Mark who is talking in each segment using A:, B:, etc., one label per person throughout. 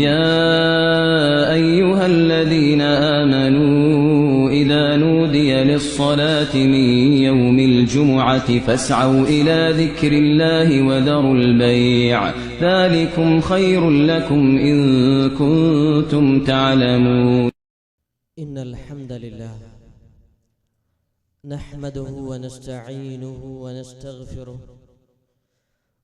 A: يا أيها الذين آمنوا إذا نودي للصلاة من يوم الجمعة فاسعوا إلى ذكر الله وذروا البيع ذلكم خير لكم إن كنتم تعلمون
B: إن الحمد لله نحمده ونستعينه ونستغفره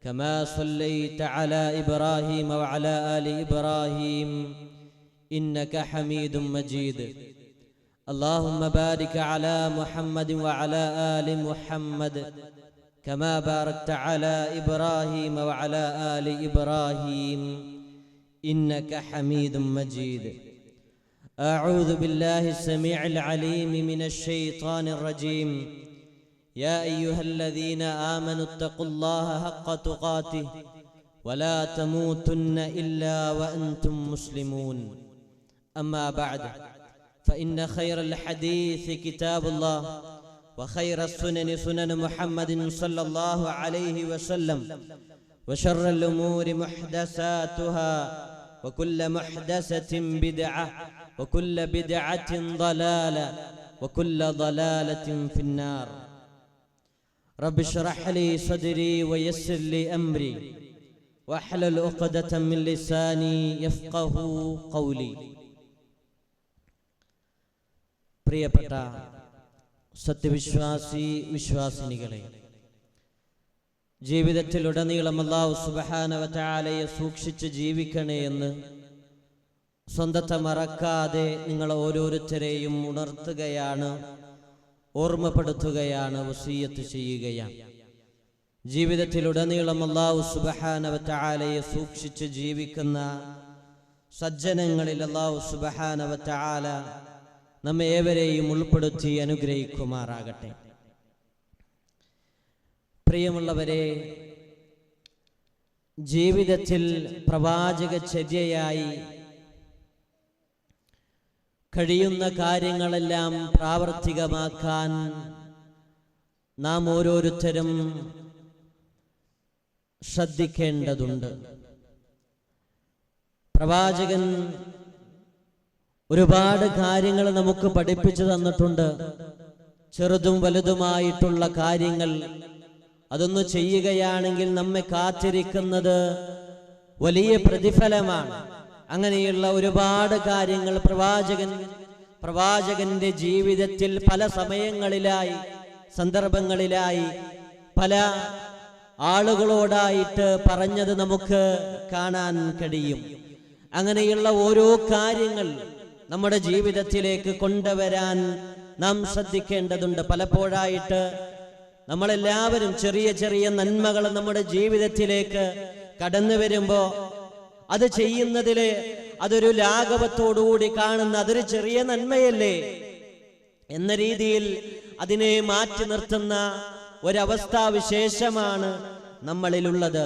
B: كما صليت على إبراهيم وعلى آل إبراهيم إنك حميد مجيد اللهم بارك على محمد وعلى آل محمد كما باركت على إبراهيم وعلى آل إبراهيم إنك حميد مجيد أعوذ بالله السميع العليم من الشيطان الرجيم يا أيها الذين آمنوا اتقوا الله حق تقاته ولا تموتن إلا وأنتم مسلمون أما بعد فإن خير الحديث كتاب الله وخير السنن سنن محمد صلى الله عليه وسلم وشر الأمور محدثاتها وكل محدثة بدعة وكل بدعة ضلالة وكل ضلالة في النار رب اشرح لي صدري ويسر لي امري واحلل عقدة من لساني يفقه قولي പ്രിയപ്പെട്ട സത്യവിശ്വാസി വിശ്വാസിനികളെ ജീവിതത്തിലുടനീളം അള്ളാഹു സുബഹാനവറ്റാലയെ സൂക്ഷിച്ച് ജീവിക്കണേ എന്ന് സ്വന്തത്തെ മറക്കാതെ നിങ്ങൾ ഓരോരുത്തരെയും ഉണർത്തുകയാണ് ഓർമ്മപ്പെടുത്തുകയാണ് വസീയത്ത് ചെയ്യുകയാണ് ജീവിതത്തിലുടനീളം അള്ളാഹു സുബഹാനവറ്റാലയെ സൂക്ഷിച്ച് ജീവിക്കുന്ന സജ്ജനങ്ങളിൽ അള്ളാഹു സുബഹാനവറ്റാല നമ്മെ ഏവരെയും ഉൾപ്പെടുത്തി അനുഗ്രഹിക്കുമാറാകട്ടെ പ്രിയമുള്ളവരെ ജീവിതത്തിൽ പ്രവാചക ചര്യയായി കഴിയുന്ന കാര്യങ്ങളെല്ലാം പ്രാവർത്തികമാക്കാൻ നാം ഓരോരുത്തരും ശ്രദ്ധിക്കേണ്ടതുണ്ട് പ്രവാചകൻ ഒരുപാട് കാര്യങ്ങൾ നമുക്ക് പഠിപ്പിച്ചു തന്നിട്ടുണ്ട് ചെറുതും വലുതുമായിട്ടുള്ള കാര്യങ്ങൾ അതൊന്ന് ചെയ്യുകയാണെങ്കിൽ നമ്മെ കാത്തിരിക്കുന്നത് വലിയ പ്രതിഫലമാണ് അങ്ങനെയുള്ള ഒരുപാട് കാര്യങ്ങൾ പ്രവാചകൻ പ്രവാചകന്റെ ജീവിതത്തിൽ പല സമയങ്ങളിലായി സന്ദർഭങ്ങളിലായി പല ആളുകളോടായിട്ട് പറഞ്ഞത് നമുക്ക് കാണാൻ കഴിയും അങ്ങനെയുള്ള ഓരോ കാര്യങ്ങൾ നമ്മുടെ ജീവിതത്തിലേക്ക് കൊണ്ടുവരാൻ നാം ശ്രദ്ധിക്കേണ്ടതുണ്ട് പലപ്പോഴായിട്ട് നമ്മളെല്ലാവരും ചെറിയ ചെറിയ നന്മകൾ നമ്മുടെ ജീവിതത്തിലേക്ക് കടന്നു വരുമ്പോൾ അത് ചെയ്യുന്നതില് അതൊരു ലാഘവത്തോടുകൂടി കാണുന്ന അതൊരു ചെറിയ നന്മയല്ലേ എന്ന രീതിയിൽ അതിനെ മാറ്റി നിർത്തുന്ന വിശേഷമാണ് നമ്മളിലുള്ളത്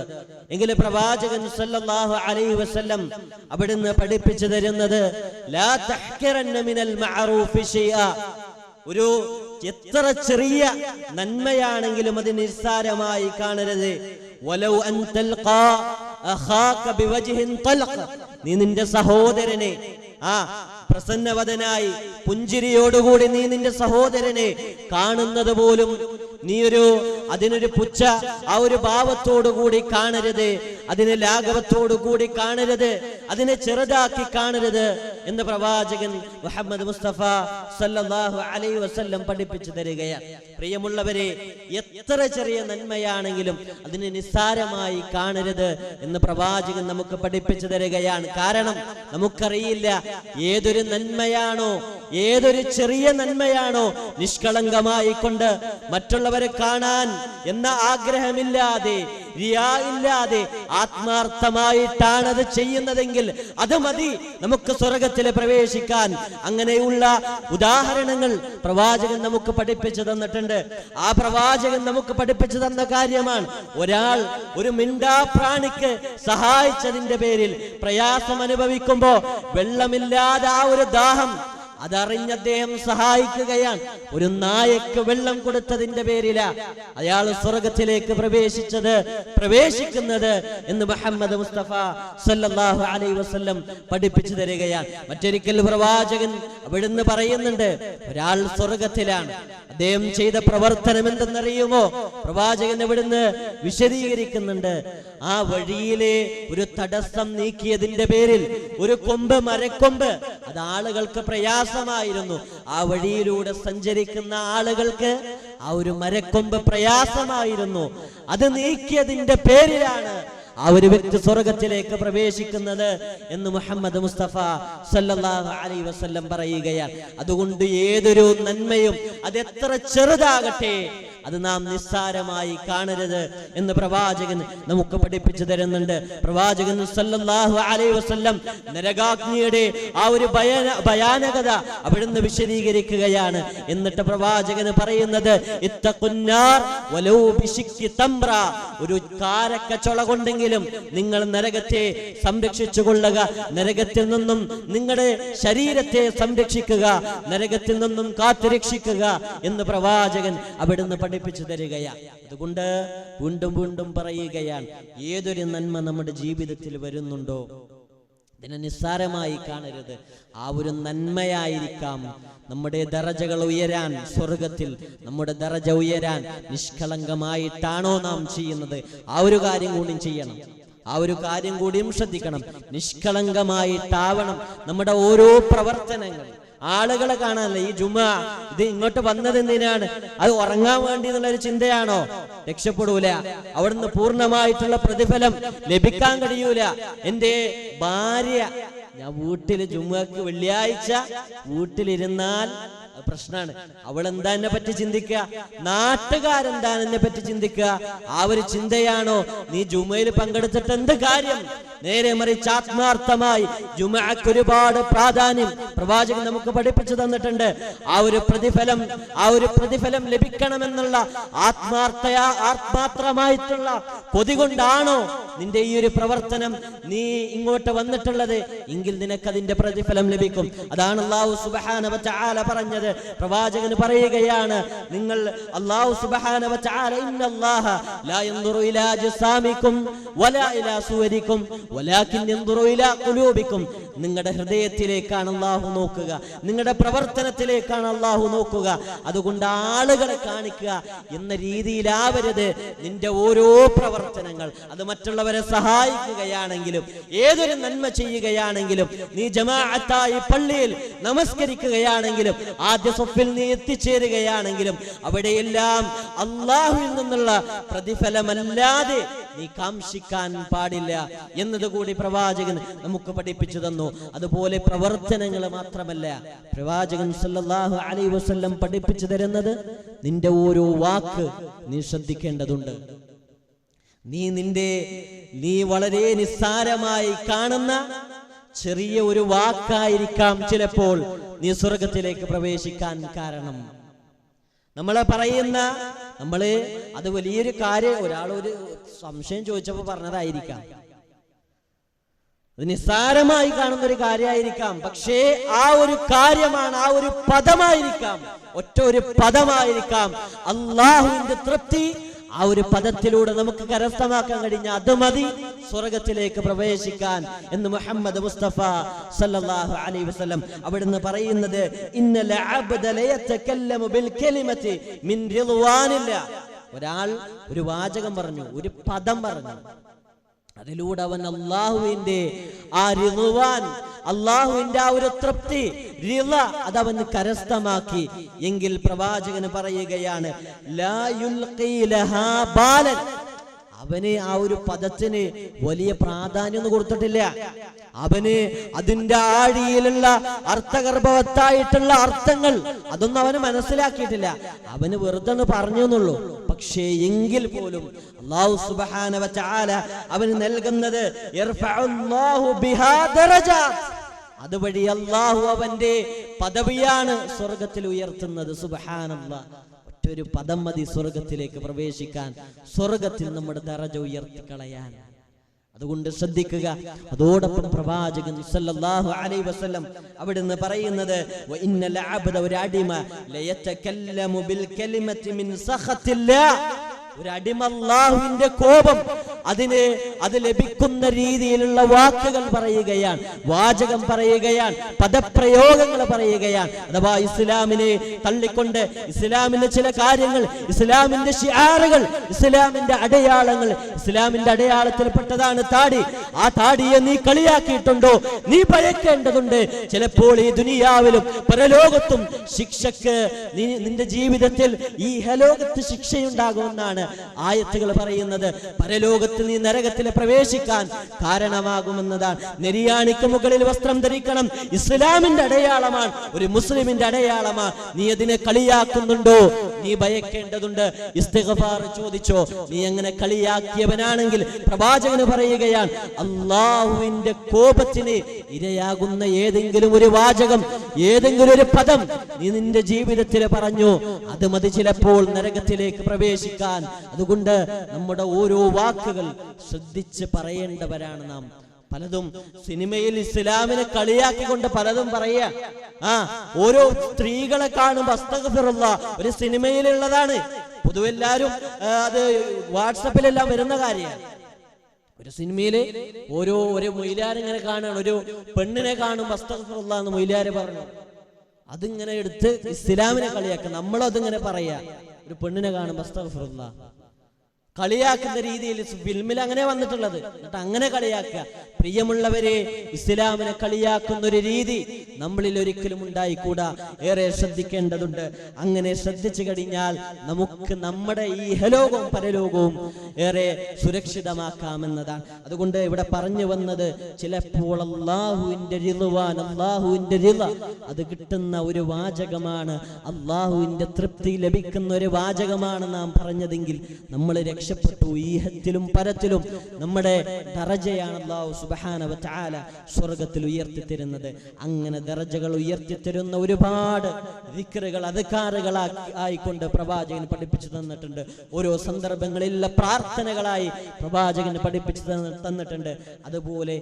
B: എങ്കിൽ പ്രവാചകൻ സല്ലല്ലാഹു അലൈഹി വസല്ലം അവിടുന്ന് പഠിപ്പിച്ചു തരുന്നത് ലാ മിനൽ മഅറൂഫി ഷൈഅ ഒരു എത്ര ചെറിയ നന്മയാണെങ്കിലും അത് നിസ്സാരമായി കാണരുത് വലൗ അൻ തൽഖാ അഖാക ബിവജ്ഹിൻ തൽഖ നീ നിന്റെ സഹോദരനെ ആ പ്രസന്നവതനായി പുഞ്ചിരിയോടുകൂടി നീ നിന്റെ സഹോദരനെ കാണുന്നത് പോലും നീ ഒരു അതിനൊരു പുച്ഛ ആ ഒരു ഭാവത്തോടു കൂടി കാണരുത് അതിനെ ലാഘവത്തോടു കൂടി കാണരുത് അതിനെ ചെറുതാക്കി കാണരുത് എന്ന് പ്രവാചകൻ മുഹമ്മദ് മുസ്തഫ സല്ലാഹു അലൈ വസല്ലം പഠിപ്പിച്ചു തരികയാണ് പ്രിയമുള്ളവരെ എത്ര ചെറിയ നന്മയാണെങ്കിലും അതിനെ നിസ്സാരമായി കാണരുത് എന്ന് പ്രവാചകൻ നമുക്ക് പഠിപ്പിച്ചു തരികയാണ് കാരണം നമുക്കറിയില്ല ഏതൊരു നന്മയാണോ ഏതൊരു ചെറിയ നന്മയാണോ നിഷ്കളങ്കമായിക്കൊണ്ട് മറ്റുള്ളവരെ കാണാൻ എന്ന ആഗ്രഹമില്ലാതെ റിയാ ഇല്ലാതെ ആത്മാർത്ഥമായിട്ടാണ് അത് ചെയ്യുന്നതെങ്കിൽ അത് മതി നമുക്ക് സ്വർഗത്തിൽ പ്രവേശിക്കാൻ അങ്ങനെയുള്ള ഉദാഹരണങ്ങൾ പ്രവാചകൻ നമുക്ക് പഠിപ്പിച്ചു തന്നിട്ടുണ്ട് ആ പ്രവാചകൻ നമുക്ക് പഠിപ്പിച്ചു തന്ന കാര്യമാണ് ഒരാൾ ഒരു മിണ്ടാ പ്രാണിക്ക് സഹായിച്ചതിന്റെ പേരിൽ പ്രയാസം അനുഭവിക്കുമ്പോ വെള്ളമില്ലാതെ ആ ഒരു ദാഹം അതറിഞ്ഞ് അദ്ദേഹം സഹായിക്കുകയാണ് ഒരു നായക്ക് വെള്ളം കൊടുത്തതിന്റെ പേരില അയാൾ സ്വർഗത്തിലേക്ക് പ്രവേശിച്ചത് പ്രവേശിക്കുന്നത് എന്ന് മുഹമ്മദ് മുസ്തഫ സല്ലാഹു അലൈ വസ്ലം പഠിപ്പിച്ചു തരികയാണ് മറ്റൊരിക്കൽ പ്രവാചകൻ അവിടുന്ന് പറയുന്നുണ്ട് ഒരാൾ സ്വർഗത്തിലാണ് അദ്ദേഹം ചെയ്ത പ്രവർത്തനം എന്തെന്നറിയുമോ പ്രവാചകൻ എവിടുന്ന് വിശദീകരിക്കുന്നുണ്ട് ആ വഴിയിലെ ഒരു തടസ്സം നീക്കിയതിന്റെ പേരിൽ ഒരു കൊമ്പ് മരക്കൊമ്പ് അത് ആളുകൾക്ക് പ്രയാസമായിരുന്നു ആ വഴിയിലൂടെ സഞ്ചരിക്കുന്ന ആളുകൾക്ക് ആ ഒരു മരക്കൊമ്പ് പ്രയാസമായിരുന്നു അത് നീക്കിയതിന്റെ പേരിലാണ് അവർ വെച്ച് വ്യക്തി സ്വർഗത്തിലേക്ക് പ്രവേശിക്കുന്നത് എന്ന് മുഹമ്മദ് മുസ്തഫ സല്ലല്ലാഹു അലൈ വസല്ലം പറയുകയാണ് അതുകൊണ്ട് ഏതൊരു നന്മയും അത് എത്ര ചെറുതാകട്ടെ അത് നാം നിസ്സാരമായി കാണരുത് എന്ന് പ്രവാചകൻ നമുക്ക് പഠിപ്പിച്ചു തരുന്നുണ്ട് പ്രവാചകൻ സല്ലല്ലാഹു അലൈഹി വസല്ലം നരകാഗ്നിയുടെ ആ ഒരു ഭയാനകത അവിടുന്ന് വിശദീകരിക്കുകയാണ് എന്നിട്ട് പ്രവാചകന് പറയുന്നത് ഒരു കാരക്കച്ചൊള കൊണ്ടെങ്കിലും നിങ്ങൾ നരകത്തെ സംരക്ഷിച്ചു കൊള്ളുക നരകത്തിൽ നിന്നും നിങ്ങളുടെ ശരീരത്തെ സംരക്ഷിക്കുക നരകത്തിൽ നിന്നും കാത്തുരക്ഷിക്കുക എന്ന് പ്രവാചകൻ അവിടുന്ന് പഠി പഠിപ്പിച്ചു തരികയാണ് അതുകൊണ്ട് വീണ്ടും വീണ്ടും പറയുകയാണ് ഏതൊരു നന്മ നമ്മുടെ ജീവിതത്തിൽ വരുന്നുണ്ടോ ഇതിനെ നിസ്സാരമായി കാണരുത് ആ ഒരു നന്മയായിരിക്കാം നമ്മുടെ ദറജകൾ ഉയരാൻ സ്വർഗത്തിൽ നമ്മുടെ ദറജ ഉയരാൻ നിഷ്കളങ്കമായിട്ടാണോ നാം ചെയ്യുന്നത് ആ ഒരു കാര്യം കൂടി ചെയ്യണം ആ ഒരു കാര്യം കൂടിയും ശ്രദ്ധിക്കണം നിഷ്കളങ്കമായിട്ടാവണം നമ്മുടെ ഓരോ പ്രവർത്തനങ്ങളും ആളുകളെ കാണാനല്ല ഈ ജുമ ഇത് ഇങ്ങോട്ട് വന്നത് എന്തിനാണ് അത് ഉറങ്ങാൻ വേണ്ടി എന്നുള്ള ഒരു ചിന്തയാണോ രക്ഷപ്പെടൂല അവിടുന്ന് പൂർണ്ണമായിട്ടുള്ള പ്രതിഫലം ലഭിക്കാൻ കഴിയൂല എന്റെ ഭാര്യ ഞാൻ വീട്ടിൽ ജുമ്മക്ക് വെള്ളിയാഴ്ച വീട്ടിലിരുന്നാൽ പ്രശ്നമാണ് അവൾ എന്താ എന്നെ പറ്റി ചിന്തിക്കുക നാട്ടുകാരെന്താണ് എന്നെ പറ്റി ചിന്തിക്കുക ആ ഒരു ചിന്തയാണോ നീ ജുമയിൽ പങ്കെടുത്തിട്ട് എന്ത് കാര്യം നേരെ മറിച്ച് ആത്മാർത്ഥമായി ജുമക്ക് ഒരുപാട് പ്രാധാന്യം പ്രവാചകൻ നമുക്ക് പഠിപ്പിച്ചു തന്നിട്ടുണ്ട് ആ ഒരു പ്രതിഫലം ആ ഒരു പ്രതിഫലം ലഭിക്കണമെന്നുള്ള ആത്മാർത്ഥയാ ആത്മാർത്ഥമായിട്ടുള്ള കൊതി കൊണ്ടാണോ നിന്റെ ഈ ഒരു പ്രവർത്തനം നീ ഇങ്ങോട്ട് വന്നിട്ടുള്ളത് എങ്കിൽ നിനക്കതിന്റെ പ്രതിഫലം ലഭിക്കും അതാണ് അള്ളാഹു സുബാന പറഞ്ഞത് പറഞ്ഞത് പ്രവാചകന് പറയുകയാണ് നിങ്ങൾ അള്ളാഹു ഇന്നല്ലാഹ ലാ യൻദുറു ഇലാ വലാ ഇലാ യൻദുറു ഇലാ നിങ്ങളുടെ ഹൃദയത്തിലേക്കാണ് അള്ളാഹു നോക്കുക നിങ്ങളുടെ പ്രവർത്തനത്തിലേക്കാണ് അള്ളാഹു നോക്കുക അതുകൊണ്ട് ആളുകളെ കാണിക്കുക എന്ന രീതിയിലാവരുത് നിന്റെ ഓരോ പ്രവർത്തനങ്ങൾ അത് മറ്റുള്ളവരെ സഹായിക്കുകയാണെങ്കിലും ഏതൊരു നന്മ ചെയ്യുകയാണെങ്കിലും നീ ജമാഅത്തായി പള്ളിയിൽ നമസ്കരിക്കുകയാണെങ്കിലും ആ ആദ്യ സ്വപ്പിൽ നീ എത്തിച്ചേരുകയാണെങ്കിലും അവിടെയെല്ലാം അള്ളാഹുവിൽ നിന്നുള്ള പ്രതിഫലമല്ലാതെ നീ കാംക്ഷിക്കാൻ പാടില്ല എന്നതുകൂടി പ്രവാചകൻ നമുക്ക് പഠിപ്പിച്ചു തന്നു അതുപോലെ പ്രവർത്തനങ്ങൾ മാത്രമല്ല പ്രവാചകൻ സല്ലാഹു അലൈ വസ്ല്ലം പഠിപ്പിച്ചു തരുന്നത് നിന്റെ ഓരോ വാക്ക് നീ ശ്രദ്ധിക്കേണ്ടതുണ്ട് നീ നിന്റെ നീ വളരെ നിസ്സാരമായി കാണുന്ന ചെറിയ ഒരു വാക്കായിരിക്കാം ചിലപ്പോൾ നീ സ്വർഗത്തിലേക്ക് പ്രവേശിക്കാൻ കാരണം നമ്മൾ പറയുന്ന നമ്മൾ അത് വലിയൊരു കാര്യം ഒരാൾ ഒരു സംശയം ചോദിച്ചപ്പോൾ പറഞ്ഞതായിരിക്കാം അത് നിസ്സാരമായി കാണുന്ന ഒരു കാര്യമായിരിക്കാം പക്ഷേ ആ ഒരു കാര്യമാണ് ആ ഒരു പദമായിരിക്കാം ഒറ്റ ഒരു പദമായിരിക്കാം അള്ളാഹുവിന്റെ തൃപ്തി ആ ഒരു പദത്തിലൂടെ നമുക്ക് കരസ്ഥമാക്കാൻ കഴിഞ്ഞ അത് മതി സ്വർഗത്തിലേക്ക് പ്രവേശിക്കാൻ എന്ന് മുഹമ്മദ് മുസ്തഫ സല്ലല്ലാഹു അലൈഹി വസല്ലം അവിടുന്ന് പറയുന്നത് ഇന്നലെ മിൻ റിദ്വാനില്ല ഒരാൾ ഒരു വാചകം പറഞ്ഞു ഒരു പദം പറഞ്ഞു അതിലൂടെ അവൻ അള്ളാഹുവിന്റെ ആ റിവാൻ അള്ളാഹുവിന്റെ ആ ഒരു തൃപ്തി റിള അതവന് കരസ്ഥമാക്കി എങ്കിൽ പ്രവാചകന് പറയുകയാണ് ലാ ബാലൻ അവന് ആ ഒരു പദത്തിന് വലിയ പ്രാധാന്യം കൊടുത്തിട്ടില്ല അവന് അതിന്റെ ആഴിയിലുള്ള അർത്ഥഗർഭവത്തായിട്ടുള്ള അർത്ഥങ്ങൾ അതൊന്നും അവന് മനസ്സിലാക്കിയിട്ടില്ല അവന് വെറുതെ പറഞ്ഞു എന്നുള്ളൂ പക്ഷേ എങ്കിൽ പോലും അള്ളാഹു സുബാന അവന് നൽകുന്നത് അതുവഴി അള്ളാഹു അവന്റെ പദവിയാണ് സ്വർഗത്തിൽ ഉയർത്തുന്നത് സുബഹാനുള്ള മറ്റൊരു പദം മതി സ്വർഗത്തിലേക്ക് പ്രവേശിക്കാൻ സ്വർഗത്തിൽ നമ്മുടെ ദറജ ഉയർത്തിക്കളയാൻ അതുകൊണ്ട് ശ്രദ്ധിക്കുക അതോടൊപ്പം പ്രവാചകൻ സല്ലല്ലാഹു അലൈഹി വസല്ലം അവിടുന്ന് പറയുന്നത് വഇന്നൽ അബ്ദ ഒരു അടിമ ലയതകല്ലമു ബിൽ കലിമതി മിൻ സഖത്തില്ലാ ഒരു അടിമല്ലാഹുവിന്റെ കോപം അതിന് അത് ലഭിക്കുന്ന രീതിയിലുള്ള വാക്കുകൾ പറയുകയാണ് വാചകം പറയുകയാണ് പദപ്രയോഗങ്ങൾ പറയുകയാണ് അഥവാ ഇസ്ലാമിനെ തള്ളിക്കൊണ്ട് ഇസ്ലാമിന്റെ ചില കാര്യങ്ങൾ ഇസ്ലാമിന്റെ ഷിയാറുകൾ ഇസ്ലാമിന്റെ അടയാളങ്ങൾ ഇസ്ലാമിന്റെ അടയാളത്തിൽപ്പെട്ടതാണ് താടി ആ താടിയെ നീ കളിയാക്കിയിട്ടുണ്ടോ നീ ഭയക്കേണ്ടതുണ്ട് ചിലപ്പോൾ ഈ ദുനിയാവിലും പരലോകത്തും ശിക്ഷക്ക് നിന്റെ ജീവിതത്തിൽ ഈ ഹലോകത്ത് ശിക്ഷയുണ്ടാകുമെന്നാണ് ആയത്തുകൾ പറയുന്നത് പരലോകത്തിൽ നീ നരകത്തിൽ പ്രവേശിക്കാൻ കാരണമാകുമെന്നതാണ് നെരിയാണിക്ക് മുകളിൽ വസ്ത്രം ധരിക്കണം ഇസ്ലാമിന്റെ അടയാളമാണ് ഒരു മുസ്ലിമിന്റെ അടയാളമാണ് നീ അതിനെ കളിയാക്കുന്നുണ്ടോ നീ ഭയക്കേണ്ടതുണ്ട് ഇസ്തിഗഫാർ ചോദിച്ചോ നീ എങ്ങനെ കളിയാക്കിയവനാണെങ്കിൽ പ്രവാചകന് പറയുകയാണ് അള്ളാഹുവിന്റെ കോപത്തിന് ഇരയാകുന്ന ഏതെങ്കിലും ഒരു വാചകം ഏതെങ്കിലും ഒരു പദം നീ നിന്റെ ജീവിതത്തിൽ പറഞ്ഞു അത് മതി ചിലപ്പോൾ നരകത്തിലേക്ക് പ്രവേശിക്കാൻ അതുകൊണ്ട് നമ്മുടെ ഓരോ വാക്കുകൾ ശ്രദ്ധിച്ച് പറയേണ്ടവരാണ് നാം പലതും സിനിമയിൽ ഇസ്ലാമിനെ കളിയാക്കിക്കൊണ്ട് പലതും പറയ ആ ഓരോ സ്ത്രീകളെ കാണും അസ്തകഫിറുള്ള ഒരു സിനിമയിലുള്ളതാണ് പൊതുവെ എല്ലാവരും അത് വാട്സപ്പിലെല്ലാം വരുന്ന കാര്യമാണ് ഒരു സിനിമയില് ഓരോ ഒരു മൊയിലാരിങ്ങനെ കാണാണ് ഒരു പെണ്ണിനെ കാണും അസ്തകഫിറുള്ള എന്ന് മൊയിലാര് പറഞ്ഞു അതിങ്ങനെ എടുത്ത് ഇസ്ലാമിനെ കളിയാക്ക നമ്മളതിങ്ങനെ പറയാ ഒരു പെണ്ണിനെ കാണുമ്പോൾ അസ്തഫറുള്ള കളിയാക്കുന്ന രീതിയിൽ ഫിലിമിൽ അങ്ങനെ വന്നിട്ടുള്ളത് എന്നിട്ട് അങ്ങനെ കളിയാക്കുക പ്രിയമുള്ളവരെ ഇസ്ലാമിനെ കളിയാക്കുന്ന ഒരു രീതി നമ്മളിൽ ഒരിക്കലും ഉണ്ടായിക്കൂടാ ഏറെ ശ്രദ്ധിക്കേണ്ടതുണ്ട് അങ്ങനെ ശ്രദ്ധിച്ചു കഴിഞ്ഞാൽ നമുക്ക് നമ്മുടെ ഈ ഹലോകവും പരലോകവും ഏറെ സുരക്ഷിതമാക്കാമെന്നതാണ് അതുകൊണ്ട് ഇവിടെ പറഞ്ഞു വന്നത് ചിലപ്പോൾ അള്ളാഹുവിന്റെ റിളുവാൻ അള്ളാഹുവിന്റെ റിള അത് കിട്ടുന്ന ഒരു വാചകമാണ് അള്ളാഹുവിന്റെ തൃപ്തി ലഭിക്കുന്ന ഒരു വാചകമാണ് നാം പറഞ്ഞതെങ്കിൽ നമ്മൾ രക്ഷ രക്ഷപ്പെട്ടു ഈഹത്തിലും പരത്തിലും നമ്മുടെ ദറജയാണ് അള്ളാഹു സുബഹാനവ ചാല സ്വർഗത്തിൽ ഉയർത്തിത്തരുന്നത് അങ്ങനെ ദറജകൾ ഉയർത്തിത്തരുന്ന ഒരുപാട് ദിക്കറുകൾ അധികാറുകളാക്കി ആയിക്കൊണ്ട് പ്രവാചകൻ പഠിപ്പിച്ചു തന്നിട്ടുണ്ട് ഓരോ സന്ദർഭങ്ങളിലെ പ്രാർത്ഥനകളായി പ്രവാചകൻ പഠിപ്പിച്ചു തന്നിട്ടുണ്ട് അതുപോലെ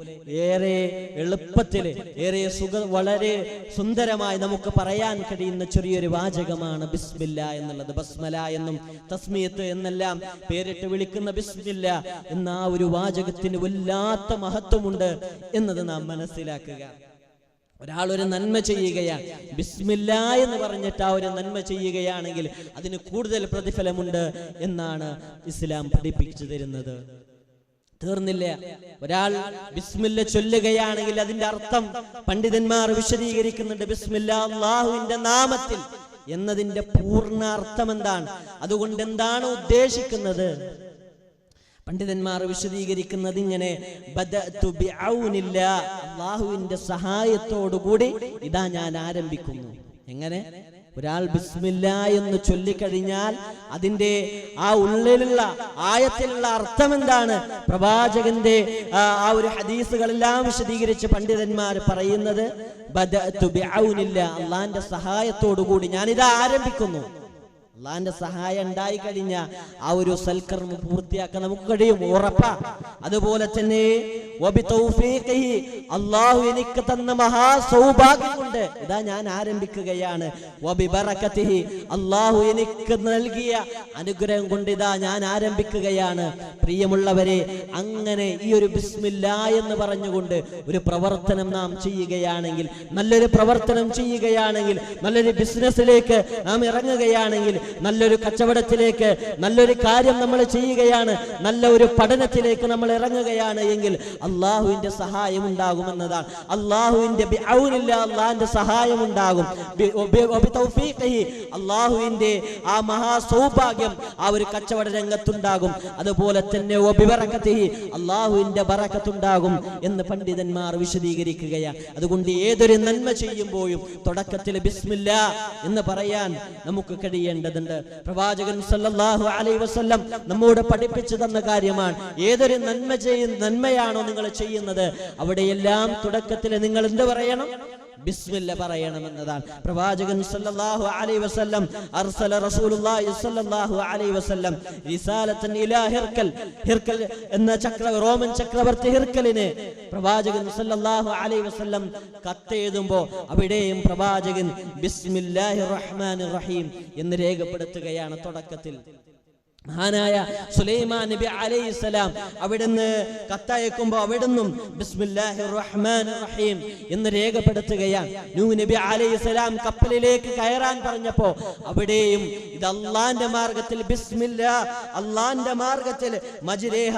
B: ഏറെ എളുപ്പത്തിൽ ഏറെ സുഖ വളരെ സുന്ദരമായി നമുക്ക് പറയാൻ കഴിയുന്ന ചെറിയൊരു വാചകമാണ് ബിസ്മില്ല എന്നുള്ളത് ബസ്മല എന്നും തസ്മിയത്ത് എന്നെല്ലാം പേര് നേരിട്ട് വിളിക്കുന്ന ബിസ്മില്ല എന്ന ആ ഒരു വാചകത്തിന് വല്ലാത്ത മഹത്വമുണ്ട് എന്നത് നാം മനസ്സിലാക്കുക ഒരാൾ ഒരു നന്മ ചെയ്യുകയാണ് ബിസ്മില്ല എന്ന് പറഞ്ഞിട്ട് ആ ഒരു നന്മ ചെയ്യുകയാണെങ്കിൽ അതിന് കൂടുതൽ പ്രതിഫലമുണ്ട് എന്നാണ് ഇസ്ലാം പഠിപ്പിച്ചു തരുന്നത് തീർന്നില്ല ഒരാൾ ബിസ്മില്ല ചൊല്ലുകയാണെങ്കിൽ അതിന്റെ അർത്ഥം പണ്ഡിതന്മാർ വിശദീകരിക്കുന്നുണ്ട് ബിസ്മില്ല നാമത്തിൽ എന്നതിൻ്റെ പൂർണ്ണാർത്ഥം എന്താണ് അതുകൊണ്ട് എന്താണ് ഉദ്ദേശിക്കുന്നത് പണ്ഡിതന്മാർ വിശദീകരിക്കുന്നത് ഇങ്ങനെ അള്ളാഹുവിന്റെ സഹായത്തോടുകൂടി ഇതാ ഞാൻ ആരംഭിക്കുന്നു എങ്ങനെ ഒരാൾ ബിസ്മില്ല എന്ന് ചൊല്ലിക്കഴിഞ്ഞാൽ അതിന്റെ ആ ഉള്ളിലുള്ള ആയത്തിലുള്ള അർത്ഥം എന്താണ് പ്രവാചകന്റെ ആ ഒരു ഹദീസുകളെല്ലാം വിശദീകരിച്ച് പണ്ഡിതന്മാർ പറയുന്നത് അള്ളാന്റെ സഹായത്തോടു കൂടി ഞാനിത് ആരംഭിക്കുന്നു അള്ളാന്റെ സഹായം ഉണ്ടായി കഴിഞ്ഞ ആ ഒരു സൽക്കർമ്മം പൂർത്തിയാക്കാൻ നമുക്ക് കഴിയും ഉറപ്പ അതുപോലെ തന്നെ അള്ളാഹു എനിക്ക് തന്ന മഹാ കൊണ്ട് ഇതാ ഞാൻ ആരംഭിക്കുകയാണ് അള്ളാഹു എനിക്ക് നൽകിയ അനുഗ്രഹം കൊണ്ട് ഇതാ ഞാൻ ആരംഭിക്കുകയാണ് പ്രിയമുള്ളവരെ അങ്ങനെ ഈ ഒരു ബിസ്മില്ല എന്ന് പറഞ്ഞുകൊണ്ട് ഒരു പ്രവർത്തനം നാം ചെയ്യുകയാണെങ്കിൽ നല്ലൊരു പ്രവർത്തനം ചെയ്യുകയാണെങ്കിൽ നല്ലൊരു ബിസിനസ്സിലേക്ക് നാം ഇറങ്ങുകയാണെങ്കിൽ നല്ലൊരു കച്ചവടത്തിലേക്ക് നല്ലൊരു കാര്യം നമ്മൾ ചെയ്യുകയാണ് നല്ല ഒരു പഠനത്തിലേക്ക് നമ്മൾ ഇറങ്ങുകയാണ് എങ്കിൽ അള്ളാഹുവിന്റെ സഹായം ഉണ്ടാകുമെന്നതാണ് അള്ളാഹുവിന്റെ അള്ളാഹിന്റെ സഹായം ഉണ്ടാകും അള്ളാഹുവിന്റെ ആ മഹാ സൗഭാഗ്യം ആ ഒരു കച്ചവട രംഗത്തുണ്ടാകും അതുപോലെ തന്നെ അള്ളാഹുവിന്റെ ബറക്കത്തുണ്ടാകും എന്ന് പണ്ഡിതന്മാർ വിശദീകരിക്കുകയാണ് അതുകൊണ്ട് ഏതൊരു നന്മ ചെയ്യുമ്പോഴും തുടക്കത്തിൽ ബിസ്മില്ല എന്ന് പറയാൻ നമുക്ക് കഴിയേണ്ടത് പഠിക്കേണ്ടതുണ്ട് പ്രവാചകൻ സല്ലല്ലാഹു അലൈഹി വസല്ലം നമ്മോട് പഠിപ്പിച്ചു തന്ന കാര്യമാണ് ഏതൊരു നന്മ ചെയ്യും നന്മയാണോ നിങ്ങൾ ചെയ്യുന്നത് അവിടെയെല്ലാം തുടക്കത്തിൽ നിങ്ങൾ എന്ത് പറയണം ബിസ്മില്ല പറയണമെന്നതാണ് പ്രവാചകൻ സല്ലല്ലാഹു അലൈഹി വസല്ലം അർസല റസൂലുള്ളാഹി സല്ലല്ലാഹു അലൈഹി വസല്ലം റിസാലത്തൻ ഇലാ ഹിർക്കൽ ഹിർക്കൽ എന്ന ചക്ര റോമൻ ചക്രവർത്തി ഹിർക്കലിനെ പ്രവാചകൻ സല്ലല്ലാഹു അലൈഹി വസല്ലം കത്തെഴുതുമ്പോൾ അവിടെയും പ്രവാചകൻ ബിസ്മില്ലാഹിർ റഹ്മാനിർ റഹീം എന്ന് രേഖപ്പെടുത്തുകയാണ് തുടക്കത്തിൽ മഹാനായ സുലൈമാൻ നബി അലൈഹി സ്വലാം അവിടുന്ന് കത്തയക്കുമ്പോൾ അവിടുന്നും ബിസ്മില്ലാഹി റഹ്മാൻ റഹീം എന്ന് രേഖപ്പെടുത്തുകയാണ് നൂ നബി അലൈഹി സ്വലാം കപ്പലിലേക്ക് കയറാൻ പറഞ്ഞപ്പോ അവിടെയും ഇത് അള്ളാന്റെ മാർഗത്തിൽ ബിസ്മില്ല അള്ളാന്റെ മാർഗത്തിൽ മജ്രേഹ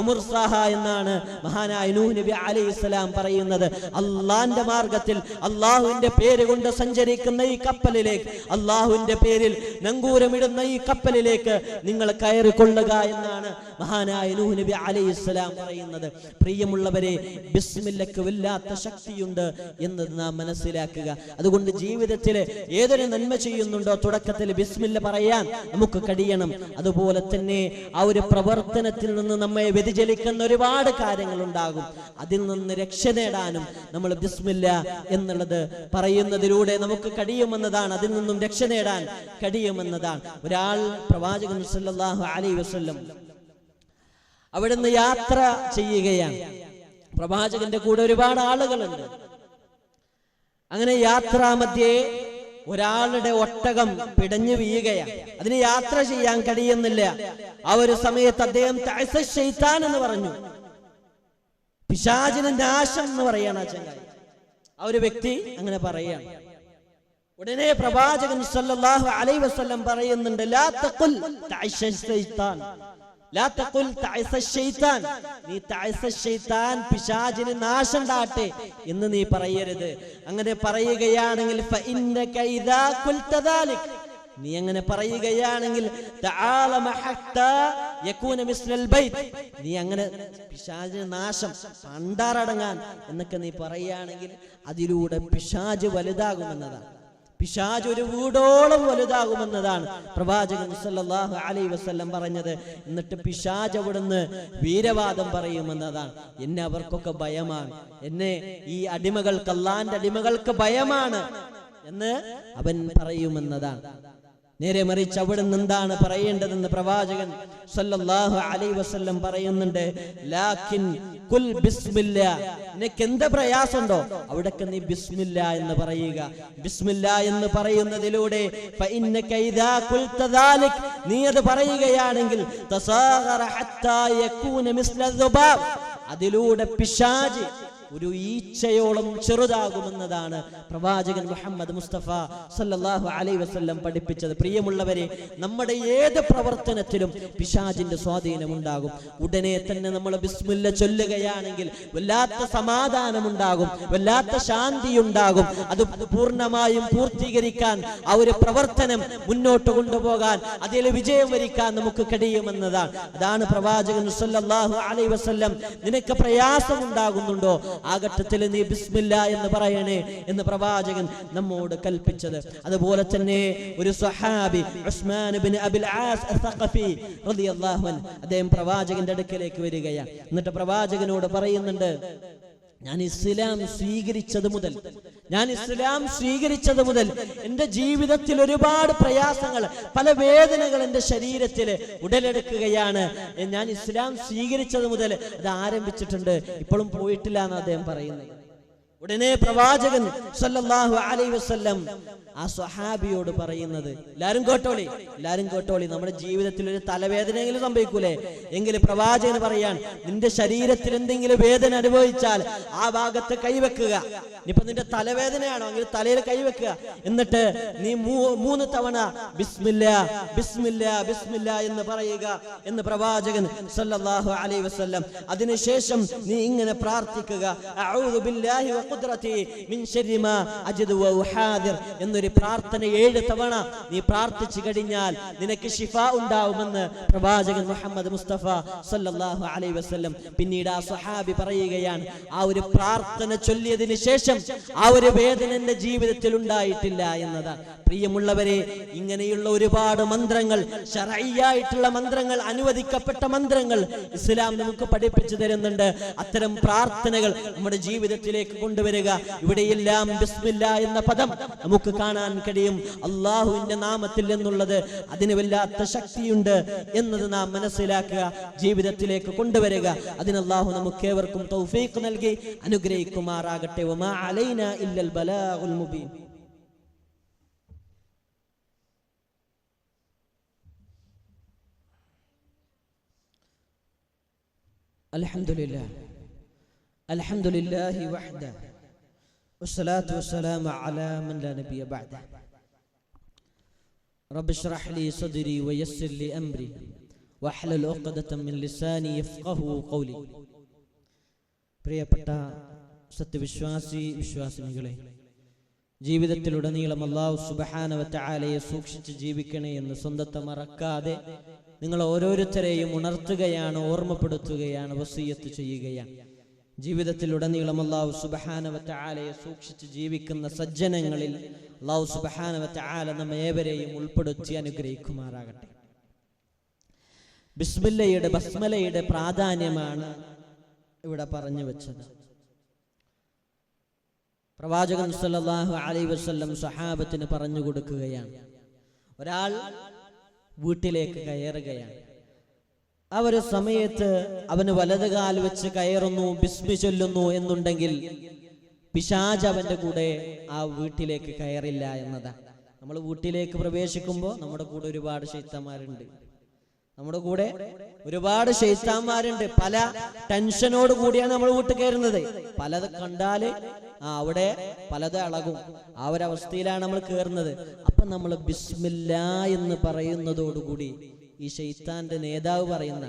B: ഒമുർസാഹ എന്നാണ് മഹാനായ നൂ നബി അലൈഹി സ്വലാം പറയുന്നത് അള്ളാന്റെ മാർഗത്തിൽ അള്ളാഹുവിന്റെ പേര് കൊണ്ട് സഞ്ചരിക്കുന്ന ഈ കപ്പലിലേക്ക് അള്ളാഹുവിന്റെ പേരിൽ നങ്കൂരമിടുന്ന ഈ കപ്പലിലേക്ക് നിങ്ങൾ കയറിക്കൊള്ളുക എന്നാണ് മഹാനായ നൂഹ് നബി അലൈഹി ഇസ്ലാം പറയുന്നത് പ്രിയമുള്ളവരെ ബിസ്മില്ലക്ക് വല്ലാത്ത ശക്തിയുണ്ട് എന്ന് നാം മനസ്സിലാക്കുക അതുകൊണ്ട് ജീവിതത്തിൽ ഏതൊരു നന്മ ചെയ്യുന്നുണ്ടോ തുടക്കത്തിൽ ബിസ്മില്ല പറയാൻ നമുക്ക് കഴിയണം അതുപോലെ തന്നെ ആ ഒരു പ്രവർത്തനത്തിൽ നിന്ന് നമ്മെ വ്യതിചലിക്കുന്ന ഒരുപാട് കാര്യങ്ങൾ ഉണ്ടാകും അതിൽ നിന്ന് രക്ഷ നേടാനും നമ്മൾ ബിസ്മില്ല എന്നുള്ളത് പറയുന്നതിലൂടെ നമുക്ക് കഴിയുമെന്നതാണ് അതിൽ നിന്നും രക്ഷ നേടാൻ കഴിയുമെന്നതാണ് ഒരാൾ പ്രവാചകൻ സല്ലല്ലാഹു അലൈഹി വസല്ലം അവിടുന്ന് യാത്ര ചെയ്യുകയാണ് പ്രവാചകന്റെ കൂടെ ഒരുപാട് ആളുകളുണ്ട് അങ്ങനെ യാത്രാമധ്യേ ഒരാളുടെ ഒട്ടകം പിടഞ്ഞു വീഴുകയാണ് അതിന് യാത്ര ചെയ്യാൻ കഴിയുന്നില്ല ആ ഒരു സമയത്ത് അദ്ദേഹം ഷെയ്ത്താൻ എന്ന് പറഞ്ഞു പിശാചിന് നാശം എന്ന് പറയാണ് ആ ആ ഒരു വ്യക്തി അങ്ങനെ പറയുകയാണ് ഉടനെ പ്രവാചകൻ സല്ലല്ലാഹു അലൈഹി വസല്ലം പറയുന്നുണ്ട് ലാ തഖുൽ തഅശ ശൈത്താൻ ലാ തഖുൽ തഅസ ശൈത്താൻ നീ തഅസ ശൈത്താൻ പിശാചിന് നാശണ്ടാട്ടെ എന്ന് നീ പറയരുത് അങ്ങനെ പറയുകയാണെങ്കിൽ ഫഇന്നക ഇദാ ഖുൽത ദാലിക് നീ അങ്ങനെ പറയുകയാണെങ്കിൽ യകൂന മിസ്ലൽ ബൈത് നീ അങ്ങനെ പിശാചിന് നാശം പണ്ടാറടങ്ങാൻ എന്നൊക്കെ നീ പറയുകയാണെങ്കിൽ അതിലൂടെ പിശാജ് വലുതാകുമെന്നതാണ് പിശാജ് ഒരു വീടോളം വലുതാകുമെന്നതാണ് പ്രവാചകൻ സല്ലല്ലാഹു അലൈഹി വസല്ലം പറഞ്ഞത് എന്നിട്ട് പിശാജ് അവിടുന്ന് വീരവാദം പറയുമെന്നതാണ് എന്നെ അവർക്കൊക്കെ ഭയമാണ് എന്നെ ഈ അടിമകൾക്ക് അള്ളാന്റെ അടിമകൾക്ക് ഭയമാണ് എന്ന് അവൻ പറയുമെന്നതാണ് നേരെ മറിച്ച് അവിടെ നിന്ന് എന്താണ് പറയേണ്ടതെന്ന് പ്രവാചകൻ സല്ലല്ലാഹു അലൈഹി വസല്ലം പറയുന്നുണ്ട് ലാക്കിൻ കുൽ ബിസ്മില്ല നിനക്ക് എന്ത് പ്രയാസമുണ്ടോ അവിടൊക്കെ നീ ബിസ്മില്ല എന്ന് പറയുക ബിസ്മില്ല എന്ന് പറയുന്നതിലൂടെ നീ അത് പറയുകയാണെങ്കിൽ അതിലൂടെ പിശാജ് ഒരു ഈച്ചയോളം ചെറുതാകുമെന്നതാണ് പ്രവാചകൻ മുഹമ്മദ് മുസ്തഫ സല്ലാഹു അലൈ വസ്ല്ലം പഠിപ്പിച്ചത് പ്രിയമുള്ളവരെ നമ്മുടെ ഏത് പ്രവർത്തനത്തിലും പിശാജിന്റെ സ്വാധീനം ഉണ്ടാകും ഉടനെ തന്നെ നമ്മൾ ബിസ്മില്ല ചൊല്ലുകയാണെങ്കിൽ വല്ലാത്ത സമാധാനമുണ്ടാകും വല്ലാത്ത ശാന്തി ഉണ്ടാകും അത് പൂർണ്ണമായും പൂർത്തീകരിക്കാൻ ആ ഒരു പ്രവർത്തനം മുന്നോട്ട് കൊണ്ടുപോകാൻ അതിൽ വിജയം വരിക്കാൻ നമുക്ക് കഴിയുമെന്നതാണ് അതാണ് പ്രവാചകൻ സല്ലാഹു അലൈ വസ്ല്ലം നിനക്ക് പ്രയാസമുണ്ടാകുന്നുണ്ടോ ആ ഘട്ടത്തിൽ നീ ബിസ്മില്ല എന്ന് പറയണേ എന്ന് പ്രവാചകൻ നമ്മോട് കൽപ്പിച്ചത് അതുപോലെ തന്നെ ഒരു സഹാബി ഉസ്മാൻ ആസ് സഖഫി റളിയല്ലാഹു അദ്ദേഹം പ്രവാചകന്റെ അടുക്കലേക്ക് വരികയാണ് എന്നിട്ട് പ്രവാചകനോട് പറയുന്നുണ്ട് ഞാൻ ഇസ്ലാം സ്വീകരിച്ചത് മുതൽ ഞാൻ ഇസ്ലാം സ്വീകരിച്ചത് മുതൽ എൻ്റെ ജീവിതത്തിൽ ഒരുപാട് പ്രയാസങ്ങൾ പല വേദനകൾ എൻ്റെ ശരീരത്തിൽ ഉടലെടുക്കുകയാണ് ഞാൻ ഇസ്ലാം സ്വീകരിച്ചത് മുതൽ അത് ആരംഭിച്ചിട്ടുണ്ട് ഇപ്പോഴും പോയിട്ടില്ല എന്ന് അദ്ദേഹം പറയുന്നത് ഉടനെ പ്രവാചകൻ സല്ലല്ലാഹു അലൈഹി വസല്ലം ആ സ്വഹാബിയോട് പറയുന്നത് എല്ലാരും കേട്ടോളി എല്ലാരും കേട്ടോളി നമ്മുടെ ജീവിതത്തിൽ ഒരു എങ്കിലും സംഭവിക്കൂലേ എങ്കിൽ പ്രവാചകൻ പറയാൻ നിന്റെ ശരീരത്തിൽ എന്തെങ്കിലും വേദന അനുഭവിച്ചാൽ ആ ഭാഗത്ത് കൈവെക്കുക ഇനിയിപ്പൊ നിന്റെ തലവേദനയാണോ അങ്ങനെ തലയിൽ കൈവെക്കുക എന്നിട്ട് നീ മൂന്ന് തവണ ബിസ്മില്ല ബിസ്മില്ല ബിസ്മില്ല എന്ന് പറയുക എന്ന് പ്രവാചകൻ സല്ലല്ലാഹു അലൈഹി വസല്ലം അതിനുശേഷം നീ ഇങ്ങനെ പ്രാർത്ഥിക്കുക അഊദു ബില്ലാഹി മിൻ വ എന്ന് ഒരു പ്രാർത്ഥന ഏഴ് തവണ നീ പ്രാർത്ഥിച്ചു കഴിഞ്ഞാൽ നിനക്ക് ശിഫ ഉണ്ടാവുമെന്ന് പ്രവാചകൻ മുഹമ്മദ് മുസ്തഫ സല്ലാഹു അലൈ വസ്ലം പിന്നീട് ആ സഹാബി പറയുകയാണ് ആ ഒരു പ്രാർത്ഥന ചൊല്ലിയതിന് ശേഷം ആ ഒരു വേദന എന്റെ ജീവിതത്തിൽ ഉണ്ടായിട്ടില്ല എന്നതാണ് പ്രിയമുള്ളവരെ ഇങ്ങനെയുള്ള ഒരുപാട് മന്ത്രങ്ങൾ ഷറയ്യായിട്ടുള്ള മന്ത്രങ്ങൾ അനുവദിക്കപ്പെട്ട മന്ത്രങ്ങൾ ഇസ്ലാം നമുക്ക് പഠിപ്പിച്ചു തരുന്നുണ്ട് അത്തരം പ്രാർത്ഥനകൾ നമ്മുടെ ജീവിതത്തിലേക്ക് കൊണ്ടുവരിക ഇവിടെയെല്ലാം ബിസ്മില്ല എന്ന പദം നമുക്ക് കാണാം കാണാൻ കഴിയും അള്ളാഹുവിന്റെ നാമത്തിൽ എന്നുള്ളത് അതിന് വല്ലാത്ത ശക്തിയുണ്ട് എന്നത് നാം മനസ്സിലാക്കുക ജീവിതത്തിലേക്ക് കൊണ്ടുവരിക അതിന് അള്ളാഹു നമുക്ക് ഏവർക്കും തൗഫീഖ് നൽകി അനുഗ്രഹിക്കുമാറാകട്ടെ ഒമാ അലൈന ഇല്ലൽ മുബീൻ والصلاة والسلام على من لا نبي بعده رب اشرح لي صدري ويسر لي أمري واحلل عقدة من لساني يفقه قولي പ്രിയപ്പെട്ട സത്യവിശ്വാസി വിശ്വാസിനികളെ ജീവിതത്തിലുടനീളം അള്ളാഹു സുബഹാനവറ്റാലയെ സൂക്ഷിച്ച് ജീവിക്കണേ എന്ന് സ്വന്തത്തെ മറക്കാതെ നിങ്ങൾ ഓരോരുത്തരെയും ഉണർത്തുകയാണ് ഓർമ്മപ്പെടുത്തുകയാണ് വസീയത്ത് ചെയ്യുകയാണ് ജീവിതത്തിൽ ഉടനീളം അള്ളാഹു സുബഹാനവറ്റ ആലയെ സൂക്ഷിച്ച് ജീവിക്കുന്ന സജ്ജനങ്ങളിൽ അള്ളാഹു സുബഹാനവറ്റ ആല നമ്മ ഏവരെയും ഉൾപ്പെടുത്തി അനുഗ്രഹിക്കുമാറാകട്ടെ ബിസ്മില്ലയുടെ ബസ്മലയുടെ പ്രാധാന്യമാണ് ഇവിടെ പറഞ്ഞു വെച്ചത് പ്രവാചകൻ സല്ലാഹു അലൈ വസ്ല്ലം സഹാബത്തിന് പറഞ്ഞു കൊടുക്കുകയാണ് ഒരാൾ വീട്ടിലേക്ക് കയറുകയാണ് ആ ഒരു സമയത്ത് അവന് വലത് കാൽ വെച്ച് കയറുന്നു ബിസ്മി ചൊല്ലുന്നു എന്നുണ്ടെങ്കിൽ പിശാജ് അവന്റെ കൂടെ ആ വീട്ടിലേക്ക് കയറില്ല എന്നതാണ് നമ്മൾ വീട്ടിലേക്ക് പ്രവേശിക്കുമ്പോൾ നമ്മുടെ കൂടെ ഒരുപാട് ശൈത്തന്മാരുണ്ട് നമ്മുടെ കൂടെ ഒരുപാട് ശൈത്താന്മാരുണ്ട് പല ടെൻഷനോട് കൂടിയാണ് നമ്മൾ വീട്ടിൽ കയറുന്നത് പലത് കണ്ടാല് ആ അവിടെ പലത് അളകും ആ ഒരവസ്ഥയിലാണ് നമ്മൾ കയറുന്നത് അപ്പൊ നമ്മൾ ബിസ്മില്ല എന്ന് പറയുന്നതോടുകൂടി ഈ ഷെയ്ത്താന്റെ നേതാവ് പറയുന്ന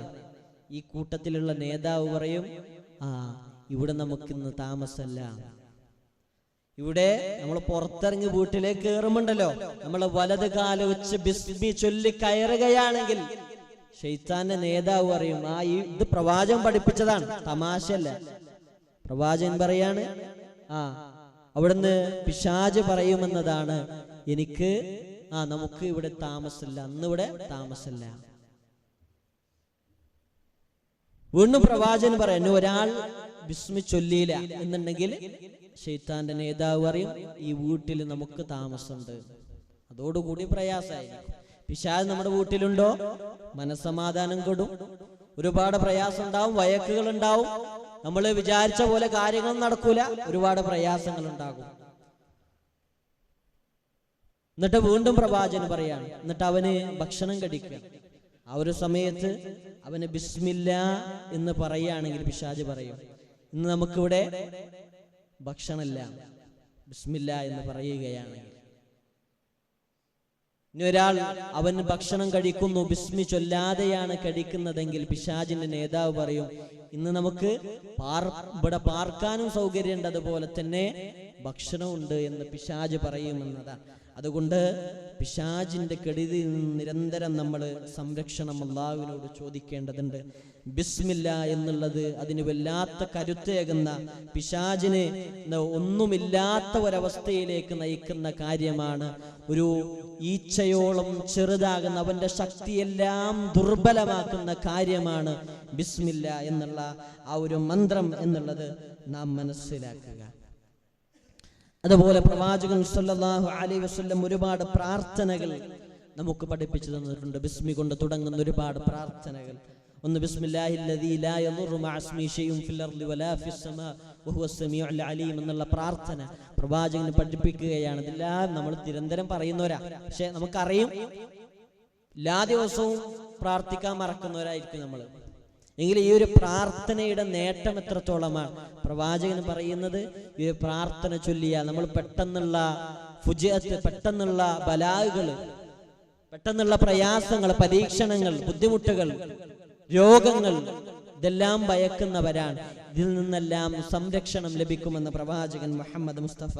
B: ഈ കൂട്ടത്തിലുള്ള നേതാവ് പറയും ആ ഇവിടെ നമുക്കിന്ന് താമസമല്ല ഇവിടെ നമ്മൾ പുറത്തിറങ്ങി വീട്ടിലേക്ക് കയറുമുണ്ടല്ലോ നമ്മൾ വലത് കാല വെച്ച് ബിസ്മി ചൊല്ലി കയറുകയാണെങ്കിൽ ഷെയ്ത്താന്റെ നേതാവ് പറയും ആ ഈ ഇത് പ്രവാചകൻ പഠിപ്പിച്ചതാണ് തമാശയല്ല പ്രവാചകൻ പറയാണ് ആ അവിടുന്ന് പിശാജ് പറയുമെന്നതാണ് എനിക്ക് ആ നമുക്ക് ഇവിടെ താമസമില്ല അന്നിവിടെ താമസമില്ല വീണ്ടും പ്രവാചകൻ പറയുന്നു ഒരാൾ വിസ്മിച്ചൊല്ലിയില്ല എന്നുണ്ടെങ്കിൽ ഷെയ്ത്താന്റെ നേതാവ് പറയും ഈ വീട്ടിൽ നമുക്ക് താമസമുണ്ട് അതോടുകൂടി പ്രയാസമായി പിശാജ് നമ്മുടെ വീട്ടിലുണ്ടോ മനസ്സമാധാനം കൊടും ഒരുപാട് പ്രയാസം ഉണ്ടാവും വയക്കുകൾ ഉണ്ടാവും നമ്മൾ വിചാരിച്ച പോലെ കാര്യങ്ങൾ നടക്കൂല ഒരുപാട് പ്രയാസങ്ങൾ ഉണ്ടാകും എന്നിട്ട് വീണ്ടും പ്രവാചകൻ പറയാണ് എന്നിട്ട് അവന് ഭക്ഷണം കടിക്കുക ആ ഒരു സമയത്ത് അവന് ബിസ്മില്ല എന്ന് പറയുകയാണെങ്കിൽ പിശാജ് പറയും ഇന്ന് നമുക്കിവിടെ ഭക്ഷണമില്ല ബിസ്മില്ല എന്ന് പറയുകയാണെങ്കിൽ ഇനി ഒരാൾ അവൻ ഭക്ഷണം കഴിക്കുന്നു ബിസ്മി ചൊല്ലാതെയാണ് കഴിക്കുന്നതെങ്കിൽ പിശാജിന്റെ നേതാവ് പറയും ഇന്ന് നമുക്ക് പാർ ഇവിടെ പാർക്കാനും സൗകര്യം ഉണ്ട് അതുപോലെ തന്നെ ഭക്ഷണമുണ്ട് എന്ന് പിശാജ് പറയുമെന്നതാണ് അതുകൊണ്ട് പിശാജിന്റെ കെടുതി നിരന്തരം നമ്മൾ സംരക്ഷണം അള്ളാവിനോട് ചോദിക്കേണ്ടതുണ്ട് ബിസ്മില്ല എന്നുള്ളത് അതിന് വല്ലാത്ത കരുത്തേകുന്ന പിശാജിനെ ഒന്നുമില്ലാത്ത ഒരവസ്ഥയിലേക്ക് നയിക്കുന്ന കാര്യമാണ് ഒരു ഈച്ചയോളം ചെറുതാകുന്ന അവന്റെ ശക്തിയെല്ലാം ദുർബലമാക്കുന്ന കാര്യമാണ് ബിസ്മില്ല എന്നുള്ള ആ ഒരു മന്ത്രം എന്നുള്ളത് നാം മനസ്സിലാക്കുക അതുപോലെ പ്രവാചകൻ സല്ലല്ലാഹു അലൈഹി വസല്ലം ഒരുപാട് പ്രാർത്ഥനകൾ നമുക്ക് പഠിപ്പിച്ചു തന്നിട്ടുണ്ട് ബിസ്മി കൊണ്ട് തുടങ്ങുന്ന ഒരുപാട് പ്രാർത്ഥനകൾ ഒന്ന് എന്നുള്ള പ്രാർത്ഥന പ്രവാചകന് പഠിപ്പിക്കുകയാണ് ഇതെല്ലാം നമ്മൾ തിരന്തരം പറയുന്നവരാ പക്ഷെ നമുക്കറിയും എല്ലാ ദിവസവും പ്രാർത്ഥിക്കാൻ മറക്കുന്നവരായിരിക്കും നമ്മൾ എങ്കിൽ ഈ ഒരു പ്രാർത്ഥനയുടെ നേട്ടം എത്രത്തോളമാണ് പ്രവാചകൻ പറയുന്നത് ഈ ഒരു പ്രാർത്ഥന ചൊല്ലിയ നമ്മൾ പെട്ടെന്നുള്ള ഫുജിയത്ത് പെട്ടെന്നുള്ള ബലാഹുകൾ പെട്ടെന്നുള്ള പ്രയാസങ്ങൾ പരീക്ഷണങ്ങൾ ബുദ്ധിമുട്ടുകൾ രോഗങ്ങൾ ഇതെല്ലാം ഭയക്കുന്നവരാണ് ഇതിൽ നിന്നെല്ലാം സംരക്ഷണം ലഭിക്കുമെന്ന് പ്രവാചകൻ മുഹമ്മദ് മുസ്തഫ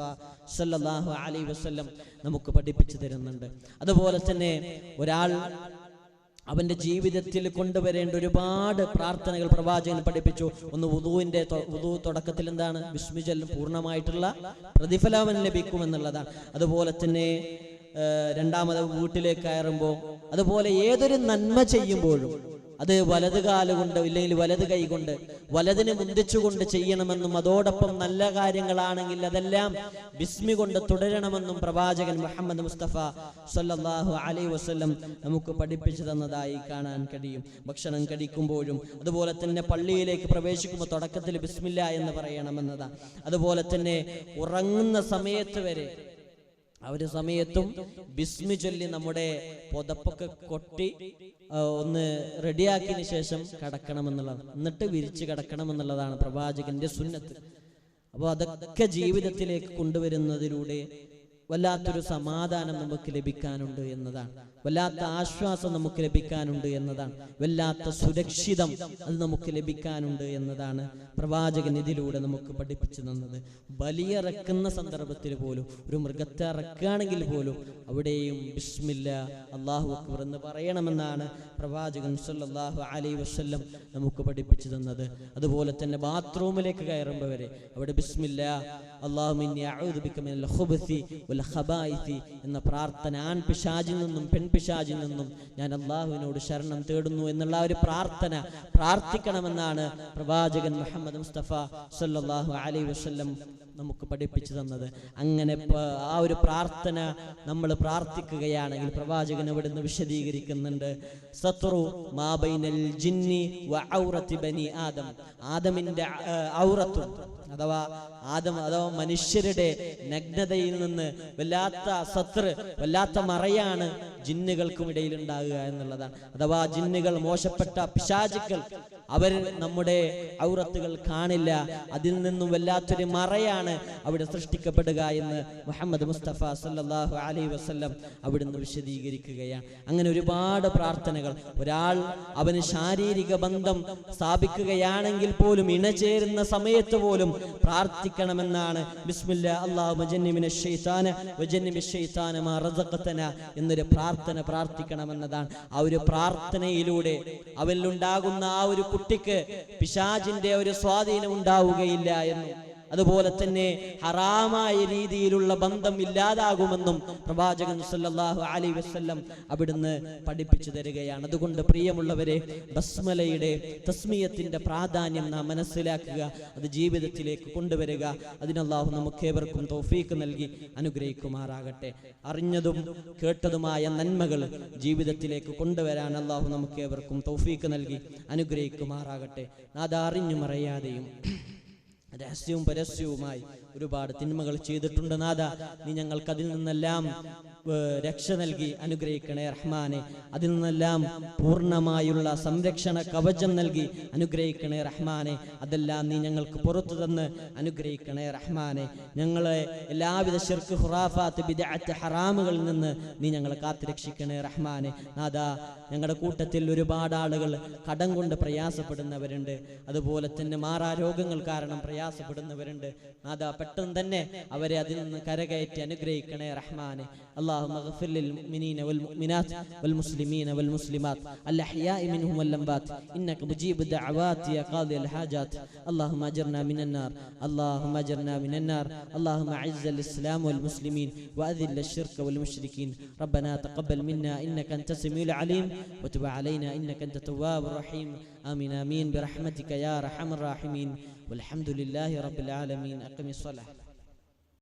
B: സല്ലാഹു അലൈ വസ്ല്ലം നമുക്ക് പഠിപ്പിച്ചു തരുന്നുണ്ട് അതുപോലെ തന്നെ ഒരാൾ അവൻ്റെ ജീവിതത്തിൽ കൊണ്ടുവരേണ്ട ഒരുപാട് പ്രാർത്ഥനകൾ പ്രവാചകൻ പഠിപ്പിച്ചു ഒന്ന് ഉദുവിൻ്റെ വുദു തുടക്കത്തിൽ എന്താണ് വിസ്മിജലം പൂർണ്ണമായിട്ടുള്ള പ്രതിഫലം അവൻ ലഭിക്കുമെന്നുള്ളതാണ് അതുപോലെ തന്നെ രണ്ടാമത് വീട്ടിലേക്ക് കയറുമ്പോൾ അതുപോലെ ഏതൊരു നന്മ ചെയ്യുമ്പോഴും അത് വലത് കാലുകൊണ്ട് ഇല്ലെങ്കിൽ വലത് കൈകൊണ്ട് വലതിന് മുന്തിച്ചുകൊണ്ട് ചെയ്യണമെന്നും അതോടൊപ്പം നല്ല കാര്യങ്ങളാണെങ്കിൽ അതെല്ലാം ബിസ്മി കൊണ്ട് തുടരണമെന്നും പ്രവാചകൻ മുഹമ്മദ് മുസ്തഫ സല്ലാഹു അലി വസ്ലം നമുക്ക് പഠിപ്പിച്ചു തന്നതായി കാണാൻ കഴിയും ഭക്ഷണം കഴിക്കുമ്പോഴും അതുപോലെ തന്നെ പള്ളിയിലേക്ക് പ്രവേശിക്കുമ്പോൾ തുടക്കത്തിൽ ബിസ്മില്ല എന്ന് പറയണമെന്നതാണ് അതുപോലെ തന്നെ ഉറങ്ങുന്ന സമയത്ത് വരെ ആ ഒരു സമയത്തും ബിസ്മി ചൊല്ലി നമ്മുടെ പൊതപ്പൊക്കെ കൊട്ടി ഒന്ന് റെഡിയാക്കിയതിനു ശേഷം കിടക്കണമെന്നുള്ളത് എന്നിട്ട് വിരിച്ച് കടക്കണമെന്നുള്ളതാണ് പ്രവാചകന്റെ സുന്നത്ത് അപ്പോൾ അതൊക്കെ ജീവിതത്തിലേക്ക് കൊണ്ടുവരുന്നതിലൂടെ വല്ലാത്തൊരു സമാധാനം നമുക്ക് ലഭിക്കാനുണ്ട് എന്നതാണ് വല്ലാത്ത ആശ്വാസം നമുക്ക് ലഭിക്കാനുണ്ട് എന്നതാണ് വല്ലാത്ത സുരക്ഷിതം അത് നമുക്ക് ലഭിക്കാനുണ്ട് എന്നതാണ് പ്രവാചകൻ ഇതിലൂടെ നമുക്ക് പഠിപ്പിച്ചു തന്നത് ബലിയിറക്കുന്ന സന്ദർഭത്തിൽ പോലും ഒരു മൃഗത്തെ ഇറക്കുകയാണെങ്കിൽ പോലും അവിടെയും ബിസ്മില്ല അള്ളാഹു അക്ബർ എന്ന് പറയണമെന്നാണ് പ്രവാചകൻ സല്ലാഹു അലൈ വസ്ല്ലം നമുക്ക് പഠിപ്പിച്ചു തന്നത് അതുപോലെ തന്നെ ബാത്റൂമിലേക്ക് കയറുമ്പോൾ വരെ അവിടെ ബിസ്മില്ല അള്ളാഹുബിക്കബായി എന്ന പ്രാർത്ഥന ആൺ പിശാജിൽ നിന്നും പെൺപിശാജിൽ നിന്നും ഞാൻ അള്ളാഹുവിനോട് ശരണം തേടുന്നു എന്നുള്ള ഒരു പ്രാർത്ഥന പ്രാർത്ഥിക്കണമെന്നാണ് പ്രവാചകൻ മുഹമ്മദ് മുസ്തഫ സല്ലാഹു അലൈ വസ്ലം നമുക്ക് പഠിപ്പിച്ചു തന്നത് അങ്ങനെ ആ ഒരു പ്രാർത്ഥന നമ്മൾ പ്രാർത്ഥിക്കുകയാണെങ്കിൽ പ്രവാചകൻ നിന്ന് വിശദീകരിക്കുന്നുണ്ട് സത്രു മാബൈനൽ ജിന്നി വ ഔറത്തി ബനി ആദം ആദമിന്റെ ഔറത്തും അഥവാ ആദം അഥവാ മനുഷ്യരുടെ നഗ്നതയിൽ നിന്ന് വല്ലാത്ത സത്ര് വല്ലാത്ത മറയാണ് ജിന്നുകൾക്കും ഇടയിൽ ഉണ്ടാകുക എന്നുള്ളതാണ് അഥവാ ജിന്നുകൾ മോശപ്പെട്ട പിശാചുക്കൾ അവർ നമ്മുടെ ഔറത്തുകൾ കാണില്ല അതിൽ നിന്നും വല്ലാത്തൊരു മറയാണ് അവിടെ സൃഷ്ടിക്കപ്പെടുക എന്ന് മുഹമ്മദ് മുസ്തഫ സല്ലാഹു അലൈ വസ്ല്ലം അവിടുന്ന് വിശദീകരിക്കുകയാണ് അങ്ങനെ ഒരുപാട് പ്രാർത്ഥനകൾ ഒരാൾ അവന് ശാരീരിക ബന്ധം സ്ഥാപിക്കുകയാണെങ്കിൽ പോലും ഇണചേരുന്ന സമയത്ത് പോലും പ്രാർത്ഥിക്കണമെന്നാണ് ബിസ്മില്ല അള്ളാഹു എന്നൊരു പ്രാർത്ഥന പ്രാർത്ഥന പ്രാർത്ഥിക്കണമെന്നതാണ് ആ ഒരു പ്രാർത്ഥനയിലൂടെ അവനിലുണ്ടാകുന്ന ആ ഒരു കുട്ടിക്ക് പിശാജിന്റെ ഒരു സ്വാധീനം ഉണ്ടാവുകയില്ല എന്നും അതുപോലെ തന്നെ ഹറാമായ രീതിയിലുള്ള ബന്ധം ഇല്ലാതാകുമെന്നും പ്രവാചകൻ സല്ലല്ലാഹു അലൈഹി വസല്ലം അവിടുന്ന് പഠിപ്പിച്ചു തരികയാണ് അതുകൊണ്ട് പ്രിയമുള്ളവരെ ബസ്മലയുടെ തസ്മിയത്തിന്റെ പ്രാധാന്യം നാം മനസ്സിലാക്കുക അത് ജീവിതത്തിലേക്ക് കൊണ്ടുവരിക അതിനല്ലാഹു നമുക്കേവർക്കും തോഫീക്ക് നൽകി അനുഗ്രഹിക്കുമാറാകട്ടെ അറിഞ്ഞതും കേട്ടതുമായ നന്മകൾ ജീവിതത്തിലേക്ക് കൊണ്ടുവരാൻ അള്ളാഹു നമുക്കേവർക്കും തോഫീക്ക് നൽകി അനുഗ്രഹിക്കുമാറാകട്ടെ അത് അറിയാതെയും രഹസ്യവും പരസ്യവുമായി ഒരുപാട് തിന്മകൾ ചെയ്തിട്ടുണ്ട് നാഥ നീ ഞങ്ങൾക്കതിൽ നിന്നെല്ലാം രക്ഷ നൽകി അനുഗ്രഹിക്കണേ റഹ്മാനെ അതിൽ നിന്നെല്ലാം പൂർണ്ണമായുള്ള സംരക്ഷണ കവചം നൽകി അനുഗ്രഹിക്കണേ റഹ്മാനെ അതെല്ലാം നീ ഞങ്ങൾക്ക് പുറത്തു തന്ന് അനുഗ്രഹിക്കണേ റഹ്മാനെ ഞങ്ങളെ എല്ലാവിധ ശിർക്ക് ഹുറാഫാത്ത് ബിദഅത്ത് ഹറാമുകളിൽ നിന്ന് നീ ഞങ്ങളെ കാത്തുരക്ഷിക്കണേ റഹ്മാനെ നാദാ ഞങ്ങളുടെ കൂട്ടത്തിൽ ഒരുപാട് ആളുകൾ കടം കൊണ്ട് പ്രയാസപ്പെടുന്നവരുണ്ട് അതുപോലെ തന്നെ മാറാരോഗങ്ങൾ കാരണം പ്രയാസപ്പെടുന്നവരുണ്ട് നാദാ പെട്ടെന്ന് തന്നെ അവരെ അതിൽ നിന്ന് കരകയറ്റി അനുഗ്രഹിക്കണേ റഹ്മാനെ അള്ളാഹ് اللهم اغفر للمؤمنين والمؤمنات والمسلمين والمسلمات الأحياء منهم واللمبات إنك مجيب الدعوات يا قاضي الحاجات اللهم أجرنا من النار اللهم أجرنا من النار اللهم أعز الإسلام والمسلمين وأذل الشرك والمشركين ربنا تقبل منا إنك أنت السميع العليم وتب علينا إنك أنت التواب الرحيم آمين آمين برحمتك يا أرحم الراحمين والحمد لله رب العالمين أقم الصلاة